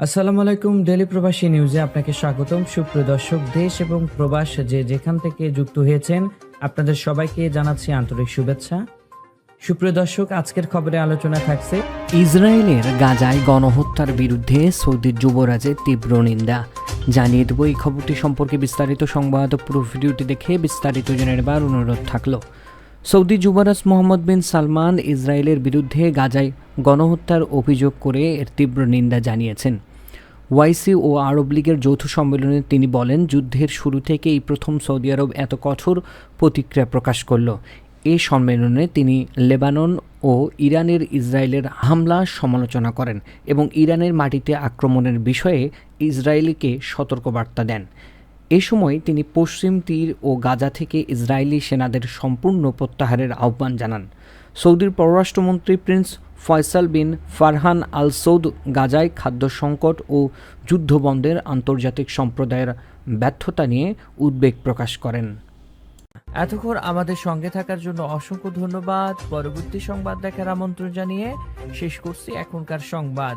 আসসালামু আলাইকুম ডেলি প্রবাসী নিউজে আপনাকে স্বাগতম। সুপ্রিয় দর্শক, দেশ এবং প্রবাস যে যেখান থেকে যুক্ত হয়েছেন, আপনাদের সবাইকে জানাচ্ছি আন্তরিক শুভেচ্ছা। সুপ্রিয় দর্শক, আজকের খবরে আলোচনা থাকছে ইসরায়েলের গাজায় গণহত্যার বিরুদ্ধে সৌদির যুবরাজের তীব্র নিন্দা। জানিয়ে দেব এই খবরটি সম্পর্কে বিস্তারিত সংবাদ। পুরো ভিডিওটি দেখে বিস্তারিত জেনে নেবার অনুরোধ থাকল। সৌদি যুবরাজ মোহাম্মদ বিন সালমান ইসরায়েলের বিরুদ্ধে গাজায় গণহত্যার অভিযোগ করে এর তীব্র নিন্দা জানিয়েছেন। ওয়াইসি ও আরব লীগের যৌথ সম্মেলনে তিনি বলেন, যুদ্ধের শুরু থেকে এই প্রথম সৌদি আরব এত কঠোর প্রতিক্রিয়া প্রকাশ করল। এ সম্মেলনে তিনি লেবানন ও ইরানের ইসরায়েলের হামলা সমালোচনা করেন এবং ইরানের মাটিতে আক্রমণের বিষয়ে ইসরায়েলকে সতর্কবার্তা দেন। এ সময় তিনি পশ্চিম তীর ও গাজা থেকে ইসরায়েলি সেনাদের সম্পূর্ণ প্রত্যাহারের আহ্বান জানান। সৌদির পররাষ্ট্রমন্ত্রী prince Faisal bin Farhan Al Saud গাজায় খাদ্য সংকট ও যুদ্ধবন্ধের আন্তর্জাতিক সম্প্রদায়ের ব্যর্থতা নিয়ে উদ্বেগ প্রকাশ করেন। এতক্ষণ আমাদের সঙ্গে থাকার জন্য অসংখ্য ধন্যবাদ। পরবর্তী সংবাদ দেখার আমন্ত্রণ জানিয়ে শেষ করছি এখনকার সংবাদ।